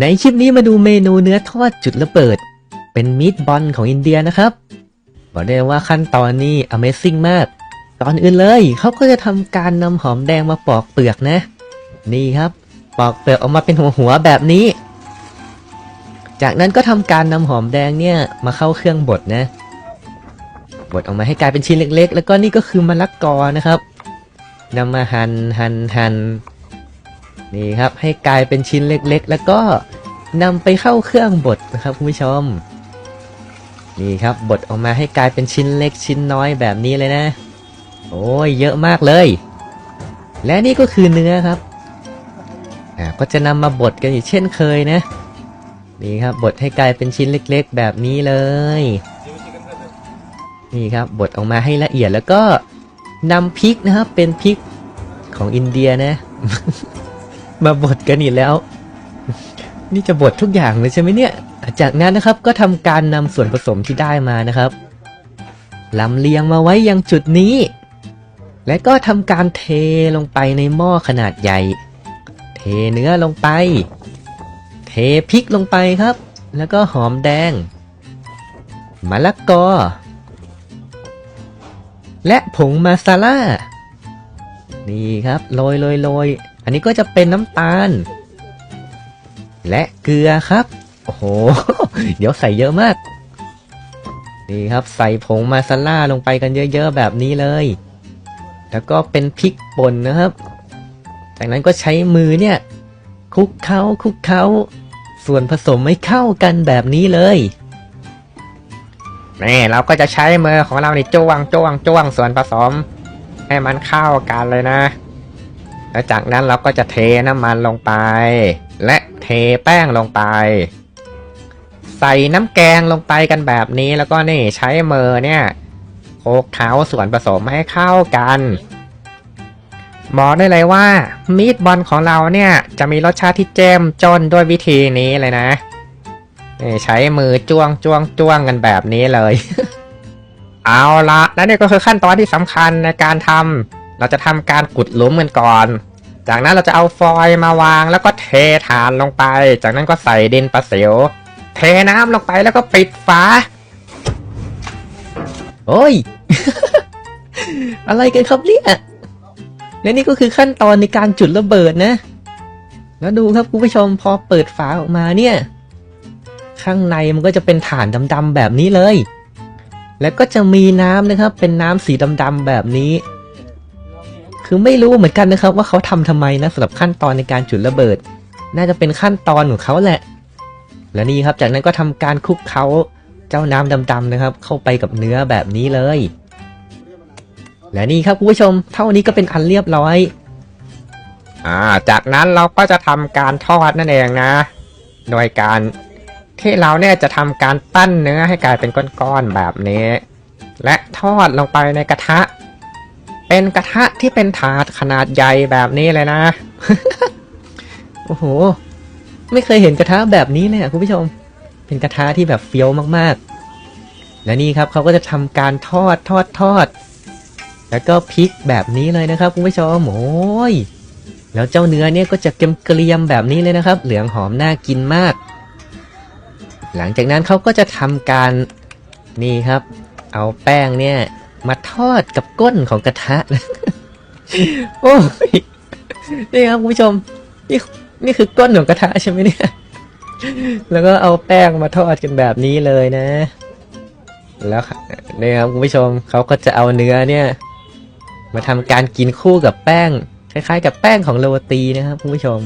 ในคลิปนี้มาดูเมนูเนื้อทอดจุดระเบิด เป็นมีดบอลของอินเดียนะครับ บอกได้ว่าขั้นตอนนี้ Amazing มาก ตอนอื่นเลยเขาก็จะทำการนำหอมแดงมาปอกเปลือกนะ นี่ครับ ปอกเปลือกออกมาเป็นหัวหัวๆแบบนี้ จากนั้นก็ทำการนำหอมแดงเนี่ยมาเข้าเครื่องบดนะ บดออกมาให้กลายเป็นชิ้นเล็ก ๆ แล้วก็นี่ก็คือมะละกอนะครับนำมาหัน่นหัน่นหั่น นี่ครับให้กลายเป็นชิ้นเล็กๆ แล้วก็นำไปเข้าเครื่องบดนะครับคุณผู้ชม นี่ครับบดออกมาให้กลายเป็นชิ้นเล็กชิ้นน้อยแบบนี้เลยนะ โอ้ยเยอะมากเลย และนี่ก็คือเนื้อครับอ่าก็จะนำมาบดกันอีกเช่นเคยนะ นี่ครับบดให้กลายเป็นชิ้นเล็กๆ แบบนี้เลย นี่ครับบดออกมาให้ละเอียดแล้วก็นำพริกนะครับเป็นพริกของอินเดียนะ มาบดกันอีกแล้ว นี่จะบดทุกอย่างเลยใช่ไหมเนี่ย จากนั้นนะครับก็ทำการนำส่วนผสมที่ได้มานะครับลำเลียงมาไว้ยังจุดนี้ และก็ทำการเทลงไปในหม้อขนาดใหญ่ เทเนื้อลงไป เทพริกลงไปครับ แล้วก็หอมแดงมะละกอ และผงมาซาล่า นี่ครับโรยโรยโรย อันนี้ก็จะเป็นน้ำตาล และเกลือครับ โอ้โห เดี๋ยวใส่เยอะมาก นี่ครับใส่ผงมาซาล่าลงไปกันเยอะๆแบบนี้เลย แล้วก็เป็นพริกป่นนะครับ จากนั้นก็ใช้มือเนี่ยคลุกเคล้าคลุกเคล้าส่วนผสมให้เข้ากันแบบนี้เลยนี่เราก็จะใช้มือของเราในจ้วงจ้วงจ้วงส่วนผสม ให้มันเข้ากันเลยนะ แล้วจากนั้นเราก็จะเทน้ำมันลงไป และเทแป้งลงไป ใส่น้ำแกงลงไปกันแบบนี้แล้วก็นี่ใช้มือเนี่ยโคกเคล้าส่วนผสมให้เข้ากันบอกได้เลยว่ามีดบอลของเราเนี่ยจะมีรสชาติที่เจ้มจนด้วยวิธีนี้เลยนะนี่ใช้มือจ้วงจ้วงจ้วงกันแบบนี้เลย เอาละและนี่ก็คือขั้นตอนที่สำคัญในการทำ เราจะทำการกุดหลุมกันก่อน จากนั้นเราจะเอาฟอยล์มาวางแล้วก็เทฐานลงไป จากนั้นก็ใส่ดินประสิว เทน้ำลงไปแล้วก็ปิดฝา โอ้ย อะไรกันครับเนี่ย และนี่ก็คือขั้นตอนในการจุดระเบิดนะ แล้วดูครับคุณผู้ชมพอเปิดฝาออกมาเนี่ย ข้างในมันก็จะเป็นฐานดำๆแบบนี้เลย แล้วก็จะมีน้ำนะครับ เป็นน้ำสีดำๆแบบนี้ คือไม่รู้เหมือนกันนะครับ ว่าเขาทำทำไมนะสำหรับขั้นตอนในการจุดระเบิด น่าจะเป็นขั้นตอนของเขาแหละ และนี่ครับจากนั้นก็ทำการคลุกเคล้าเจ้าน้ำดำๆนะครับ เข้าไปกับเนื้อแบบนี้เลย และนี่ครับคุณผู้ชม เท่านี้ก็เป็นอันเรียบร้อย อ่า จากนั้นเราก็จะทำการทอดนั่นเองนะ โดยการที่เราเนี่ยจะทำการปั้นเนื้อให้กลายเป็นก้อนๆแบบนี้ และทอดลงไปในกระทะ เป็นกระทะที่เป็นถาดขนาดใหญ่แบบนี้เลยนะ โอ้โห ไม่เคยเห็นกระทะแบบนี้เลยอะคุณผู้ชม เป็นกระทะที่แบบเฟี้ยวมากๆ และนี่ครับเขาก็จะทำการทอดทอดทอด แล้วก็พลิกแบบนี้เลยนะครับคุณผู้ชม โอ้ย แล้วเจ้าเนื้อเนี่ยก็จะเกรียมแบบนี้เลยนะครับ เหลืองหอมน่ากินมาก หลังจากนั้นเขาก็จะทำการนี่ครับ เอาแป้งเนี่ย มาทอดกับก้นของกระทะ โอ้ย นี่ครับคุณผู้ชม นี่นี่คือก้นของกระทะใช่ไหมเนี่ย แล้วก็เอาแป้งมาทอดกันแบบนี้เลยนะ แล้วนี่ครับคุณผู้ชมเขาก็จะเอาเนื้อเนี่ย มาทำการกินคู่กับแป้ง คล้ายๆ กับแป้งของโรตีนะครับคุณผู้ชม